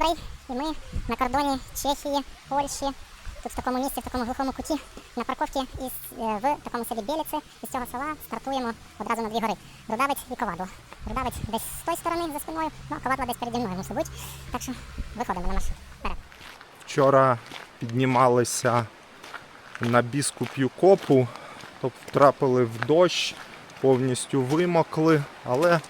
Добрий. І ми на кордоні Чехії, Польщі. Тут в такому місці, в такому глухому куті, на парковці із, е, в такому селі Біліце. Із цього села стартуємо одразу на дві гори. Рудавець і Ковадло. Рудавець десь з тої сторони за спиною, ну Ковадло десь переді мною мусить бути. Так що виходимо на маршрут. Вперед. Вчора піднімалися на біскуп'ю копу, тобто втрапили в дощ, повністю вимокли, але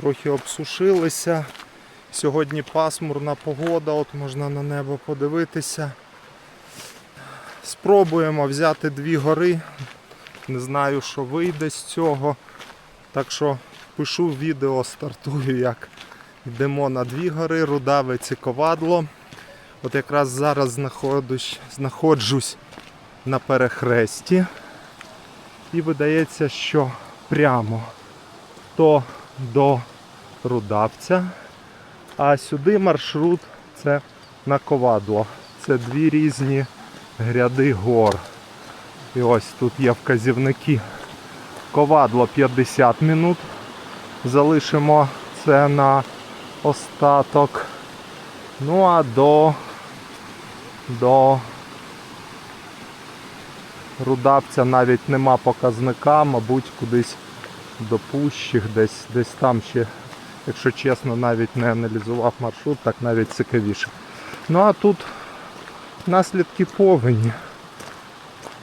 трохи обсушилися. Сьогодні пасмурна погода, от можна на небо подивитися. Спробуємо взяти дві гори. Не знаю, що вийде з цього. Так що пишу відео, стартую, як йдемо на дві гори, рудавець і ковадло. От якраз зараз знаходжусь, на перехресті. І видається, що прямо то до Рудавця, а сюди маршрут це на Ковадло. Це дві різні гряди гор. І ось тут є вказівники. Ковадло 50 минут. Залишимо це на остаток. Ну а до, до Рудавця навіть нема показника, мабуть, кудись до Пущих, десь, десь там ще, якщо чесно, навіть не аналізував маршрут, так навіть цікавіше. Ну а тут наслідки повені.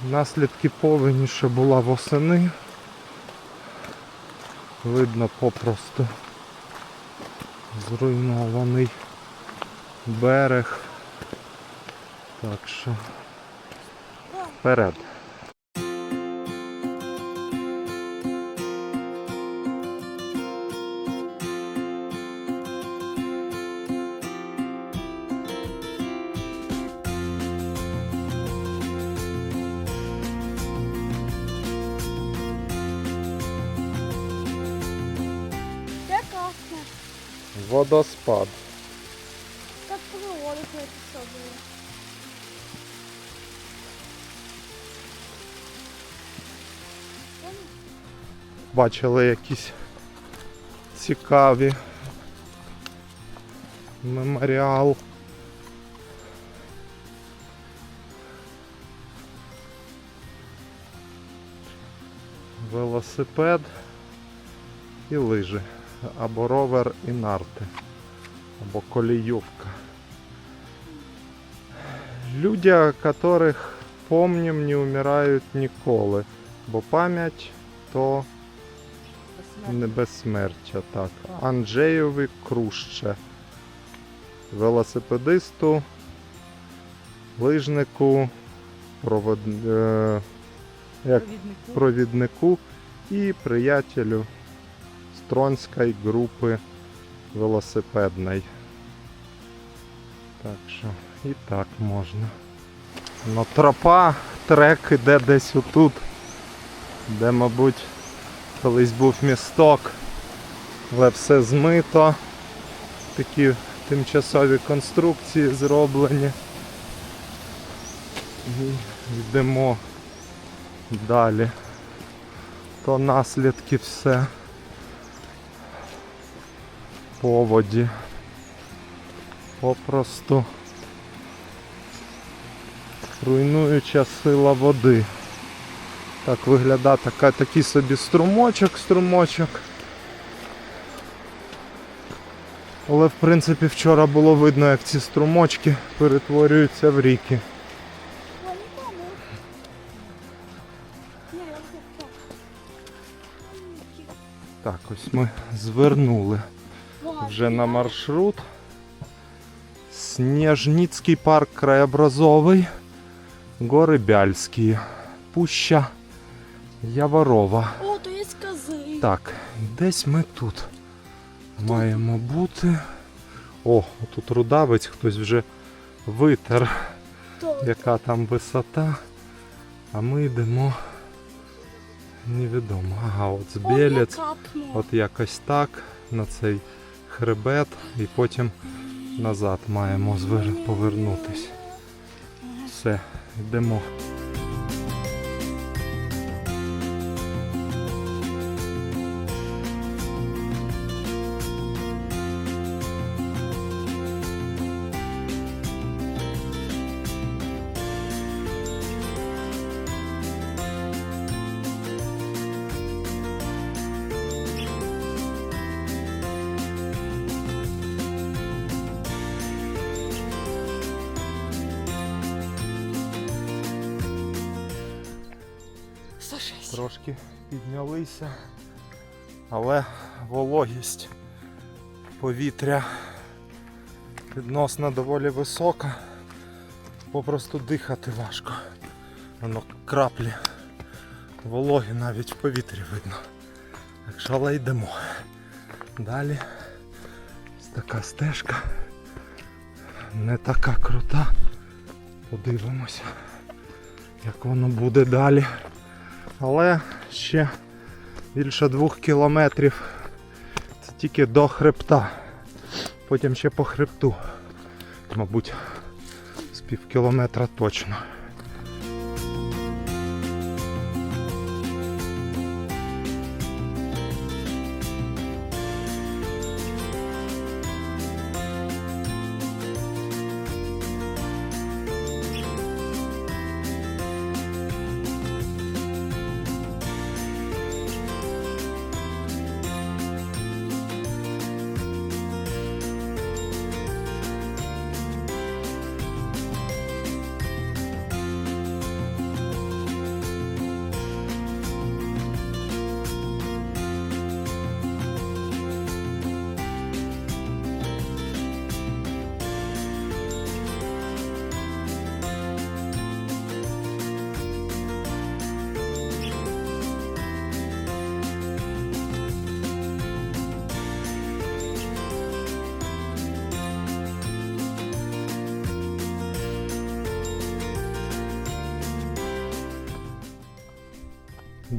Наслідки повені ще була восени. Видно попросту зруйнований берег. Так що вперед. Водоспад. Так проводить на собою. Бачили якісь цікаві меморіал. Велосипед і лижи. Або ровер і нарти. Або коліювка. Люди, которых помним, не умирають ніколи. Бо пам'ять то не безсмертя, так. Анджеєві Круще. Велосипедисту, лижнику, провод... е... як... провіднику і приятелю Стронської групи велосипедної. Так що і так можна. Ну, тропа, трек іде десь отут, де, мабуть, колись був місток, але все змито. Такі тимчасові конструкції зроблені. І йдемо далі. То наслідки все поводі. Попросту руйнуюча сила води. Так виглядає така, такий собі струмочок, струмочок. Але в принципі вчора було видно, як ці струмочки перетворюються в ріки. Так. Ось ми звернули вже на маршрут. Снежницький парк краєобразовий, гори Бяльські, Пуща Яворова. О, то є скази. Так, десь ми тут маємо бути. О, тут рудавець хтось вже витер, То. яка там висота. А ми йдемо невідомо. Ага, от збілець. От якось так на цей хребет і потім назад маємо повернутися. Все, йдемо. Трошки піднялися, але вологість повітря відносно доволі висока. Попросту дихати важко. Воно краплі вологі навіть в повітрі видно. Так що але йдемо. Далі така стежка. Не така крута. Подивимося, як воно буде далі. Але ще більше двох кілометрів. Це тільки до хребта. Потім ще по хребту. Мабуть, з пів кілометра точно.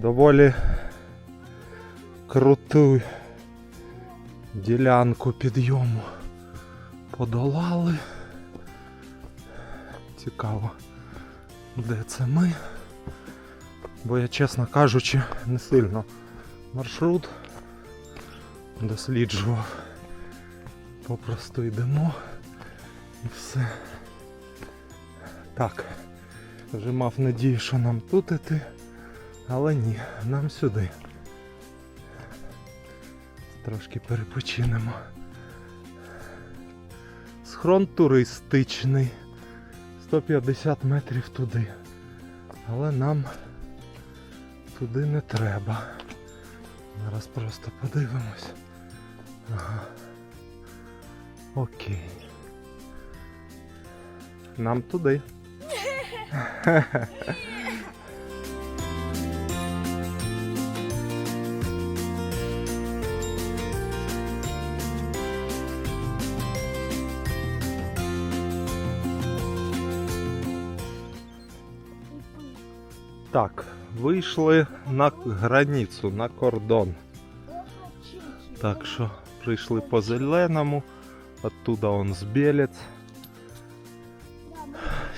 Доволі круту ділянку підйому подолали. Цікаво, де це ми. Бо я, чесно кажучи, не сильно маршрут досліджував. Попросту йдемо і все. Так, вже мав надію, що нам тут іти. Але ні, нам сюди. Трошки перепочинемо. Схрон туристичний. 150 метрів туди. Але нам туди не треба. Зараз просто подивимось. Ага. Окей. Нам туди. Так, вийшли на границю, на кордон. Так що прийшли по зеленому, оттуда он з Білець,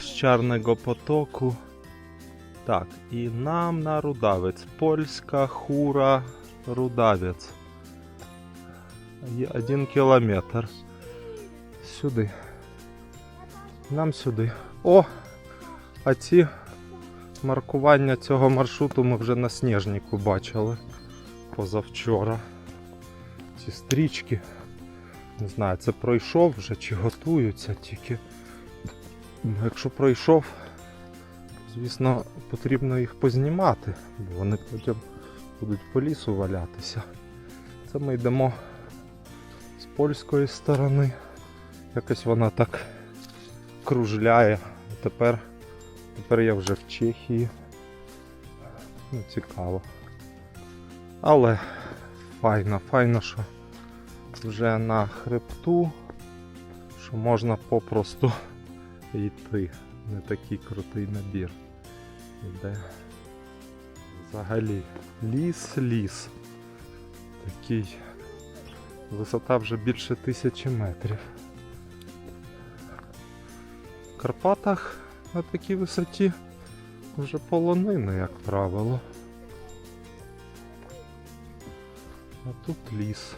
з Чарного потоку. Так, і нам на Рудавець. Польська хура Рудавець. Один кілометр. Сюди. Нам сюди. О! А ці маркування цього маршруту ми вже на сніжнику бачили позавчора. Ці стрічки. Не знаю, це пройшов вже чи готуються тільки. Ну, Якщо пройшов, звісно, потрібно їх познімати, бо вони потім будуть по лісу валятися. Це ми йдемо з польської сторони. Якось вона так кружляє. Тепер Тепер я вже в Чехії. Ну, цікаво. Але файно, файно, що вже на хребту, що можна попросту йти. Не такий крутий набір. Іде взагалі ліс, ліс. Такий. Висота вже більше тисячі метрів. В Карпатах на такій висоті вже полонина, як правило. А тут ліс.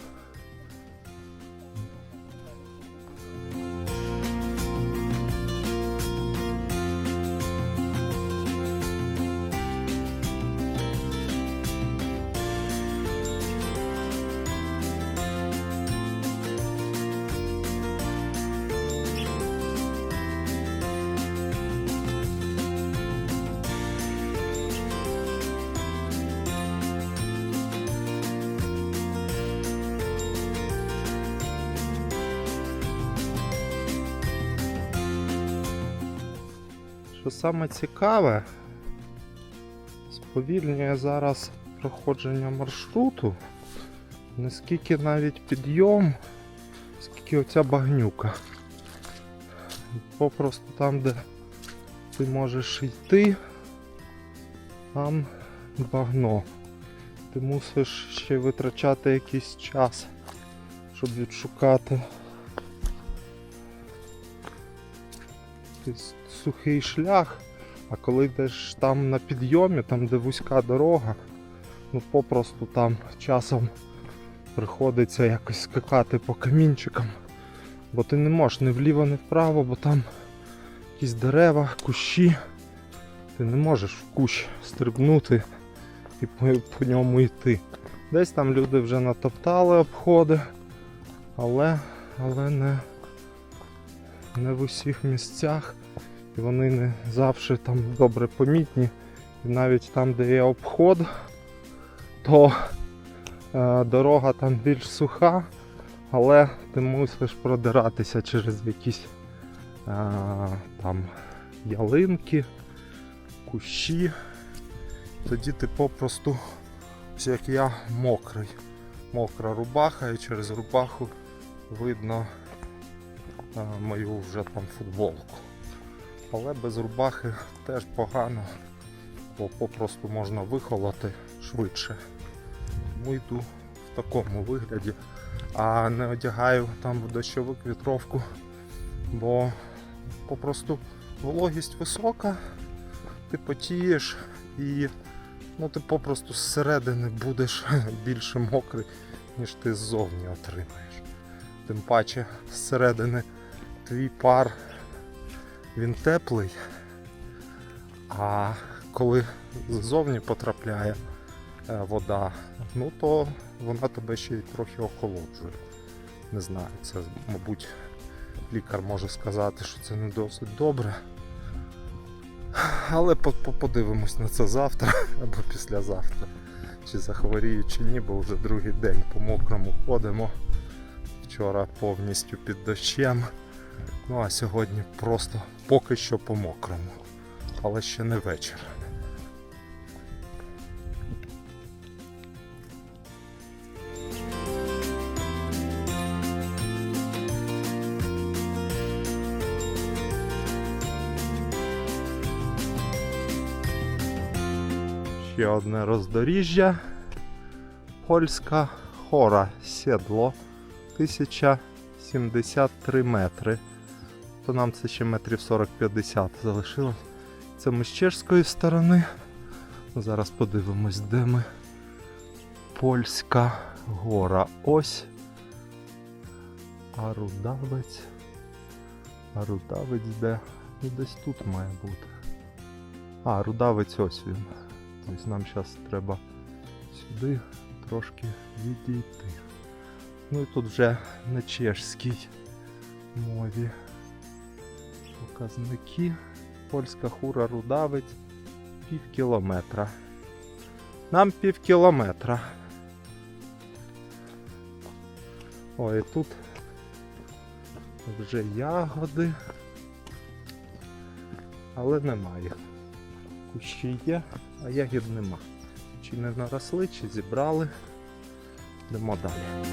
Що саме цікаве, сповільнює зараз проходження маршруту, не скільки навіть підйом, скільки оця багнюка. Попросту там, де ти можеш йти, там багно. Ти мусиш ще витрачати якийсь час, щоб відшукати якийсь сухий шлях. А коли йдеш там на підйомі, там де вузька дорога, ну попросту там часом приходиться якось скакати по камінчикам. Бо ти не можеш ні вліво, ні вправо, бо там якісь дерева, кущі. Ти не можеш в кущ стрибнути і по, по ньому йти. Десь там люди вже натоптали обходи, але, але не, не в усіх місцях. І вони не завжди там добре помітні. І навіть там, де є обход, то е, дорога там більш суха, але ти мусиш продиратися через якісь е, там ялинки, кущі. Тоді ти попросту, як я, мокрий. Мокра рубаха і через рубаху видно е, мою вже там футболку. Але без рубахи теж погано, бо попросту можна вихолоти швидше. Тому йду в такому вигляді, а не одягаю там дощовик вітровку, бо попросту вологість висока, ти потієш і ну, ти попросту зсередини будеш більше мокрий, ніж ти ззовні отримаєш. Тим паче зсередини твій пар він теплий, а коли ззовні потрапляє е, вода, ну то вона тебе ще й трохи охолоджує. Не знаю, це, мабуть, лікар може сказати, що це не досить добре. Але по- по- подивимось на це завтра або післязавтра. Чи захворію, чи ні, бо вже другий день по мокрому ходимо. Вчора повністю під дощем. Ну а сьогодні просто поки що по мокрому. Але ще не вечір. Ще одне роздоріжжя. Польська хора сідло 1073 метри. То нам це ще метрів 40-50 залишилось. Це ми з чешської сторони. Зараз подивимось, де ми. Польська гора. Ось. А рудавець. А рудавець де? Ну, десь тут має бути. А, рудавець ось він. Тобто нам зараз треба сюди трошки відійти. Ну і тут вже на чешській мові показники. Польська хура рудавець пів кілометра. Нам пів кілометра. Ой, тут вже ягоди, але немає. Кущі є, а ягід нема. Чи не наросли, чи зібрали. Йдемо далі.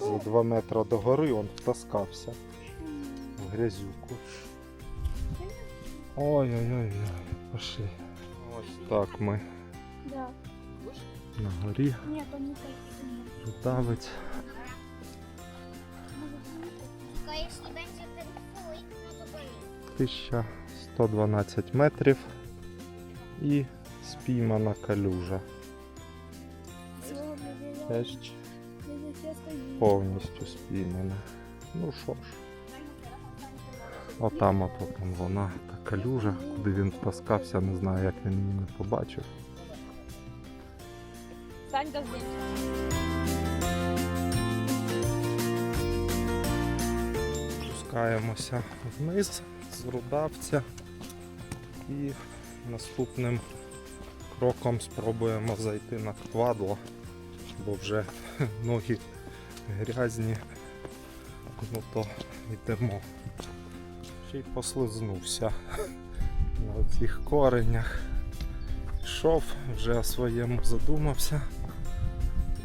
За два метри до гори він втаскався в грязюку. Ой-ой-ой, пошли. Ось так ми Да. на горі. Нет, он не такие. Рудавець. 1112 метрів і спіймана калюжа. Теж повністю спіймана. Ну що ж. Отам ото там вона, та калюжа, куди він втаскався, не знаю, як він її не побачив. Сань, до Спускаємося вниз з рудавця і наступним кроком спробуємо зайти на квадло, бо вже ноги грязні. Ну то йдемо. Ще й послизнувся на цих коренях. Йшов, вже о своєму задумався.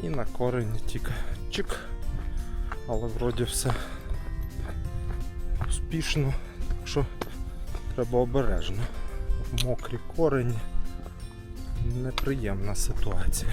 І на корені тільки чик. Але вроді все успішно, так що треба обережно. Мокрі корені. Неприємна ситуація.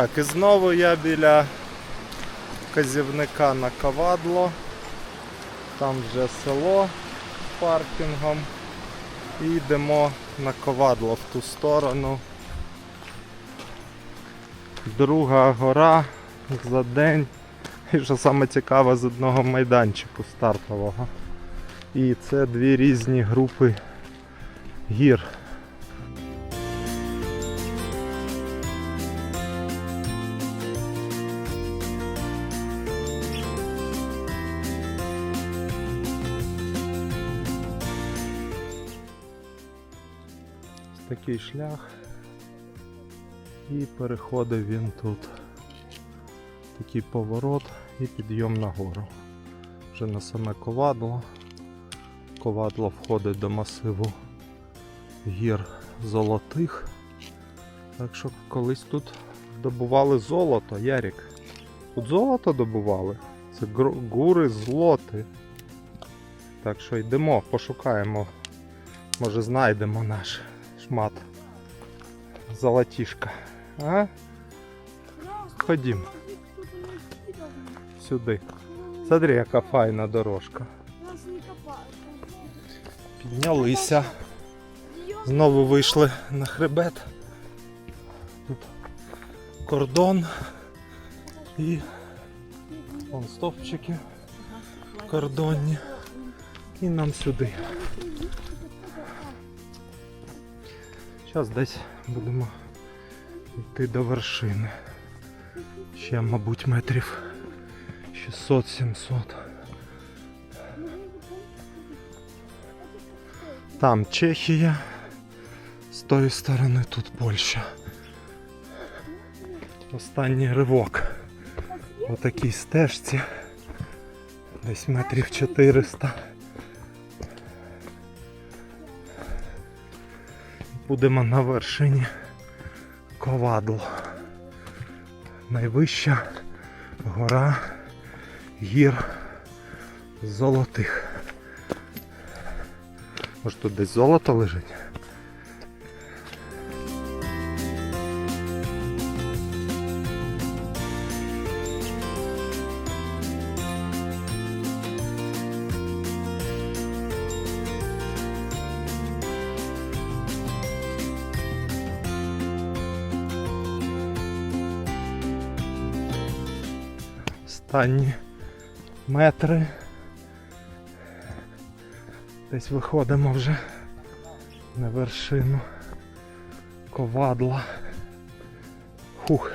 Так, і знову я біля казівника на Кавадло. Там вже село паркінгом. І йдемо на Ковадло в ту сторону. Друга гора за день. І що саме цікаве з одного майданчику стартового. І це дві різні групи гір. Такий шлях. І переходив він тут. Такий поворот і підйом нагору. Вже на саме ковадло. Ковадло входить до масиву гір золотих. Так що колись тут добували золото, Ярік. Тут золото добували. Це гури злоти. Так що йдемо, пошукаємо. Може знайдемо наш шмат золотішка. А? Ходім сюди. Смотри, яка файна дорожка. Піднялися. Знову вийшли на хребет. Тут кордон і вон стовпчики кордонні. І нам сюди. Зараз десь будемо йти до вершини. Ще, мабуть, метрів 600-700. Там Чехія, з тої сторони тут Польща. Останній ривок. По такій стежці. Десь метрів 400. Будемо на вершині Ковадл. Найвища гора гір золотих. Може тут десь золото лежить? Останні метри. Десь виходимо вже на вершину ковадла. Хух.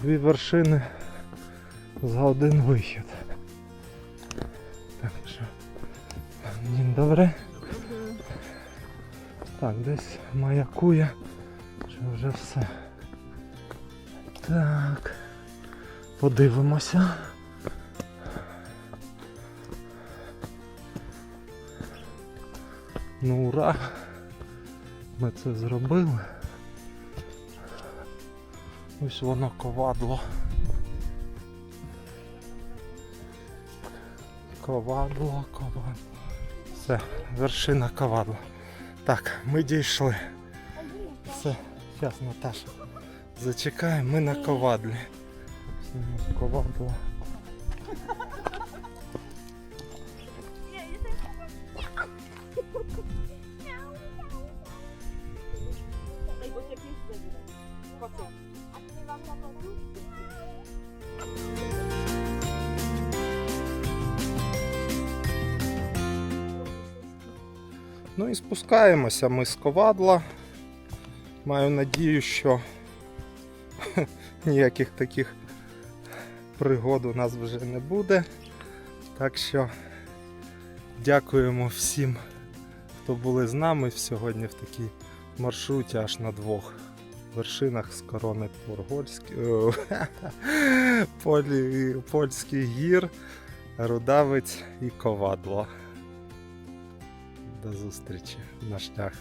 Дві вершини за один вихід. Так що. День добре. Так, десь маякує, що вже все. Так. Подивимося. Ну ура! Ми це зробили. Ось воно ковадло. Ковадло, ковадло. Все, вершина ковадла. Так, ми дійшли. Все, зараз Наташа. Зачекай, ми на ковадлі. Ковадло. Ну і спускаємося ми з ковадла. Маю надію, що ніяких таких пригод у нас вже не буде. Так що дякуємо всім, хто були з нами сьогодні в такій маршруті аж на двох вершинах з корони о, Польських гір, Рудавець і Ковадло. До зустрічі на шлях.